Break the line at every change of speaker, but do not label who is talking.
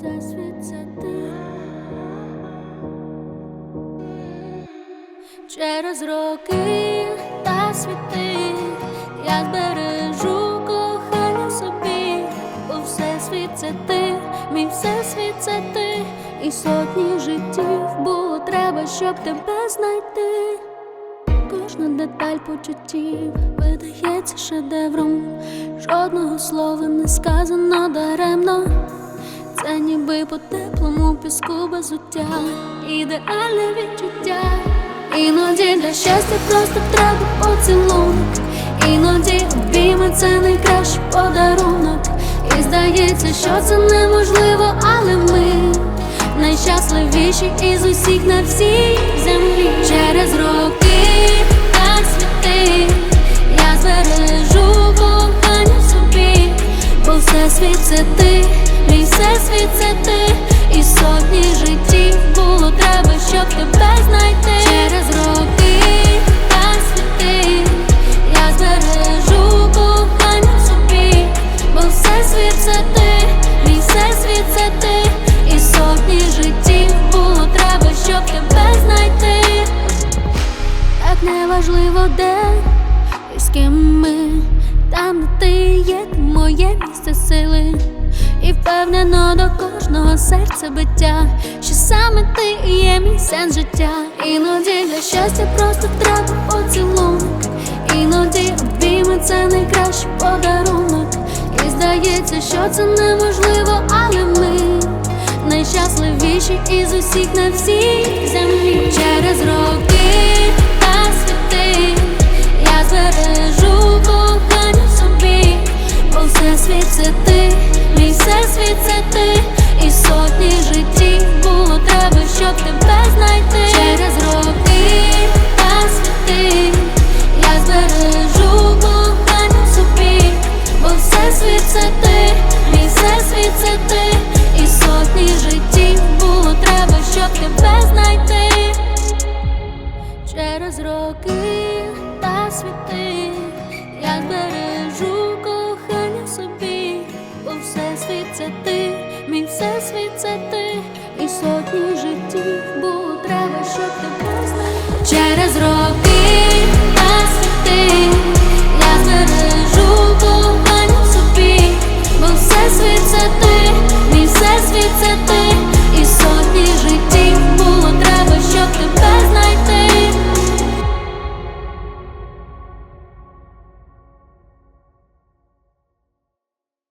це ти. Через роки та світи я збережу кохання собі, бо всесвіт це ти, мій всесвіт це ти, і сотні життів було треба, щоб тебе знайти. Кожна деталь почуттів видається шедевром, жодного слова не сказано даремно. Це ніби по теплому піску без уття, ідеальне відчуття. Іноді для щастя просто треба поцілунок. Іноді обійми це найкращий подарунок. І здається, що це неможливо, але ми найщасливіші із усіх на всій землі. Через роки та світи я збережу кохання собі, бо всесвіт це ти, всесвіт це ти, і сотні життів було треба, щоб тебе знайти. Через роки та світи я збережу кохання собі, бо всесвіт це ти, мій всесвіт це ти, і сотні життів було треба, щоб тебе знайти. Так неважливо де і з ким ми там, ти є, моє місце сили. І впевнено до кожного серця биття, що саме ти і є мій сенс життя. Іноді для щастя просто треба поцілунок. Іноді обійми це найкращий подарунок. І здається, що це неможливо, але ми найщасливіші із усіх на всій землі. Це ти, мій всесвіт це ти, і сотні життів було треба, щоб тебе знайти. Через роки та світи я збережу кохання собі, бо всесвіт це ти, мій всесвіт це ти, і сотні життів було треба, щоб тебе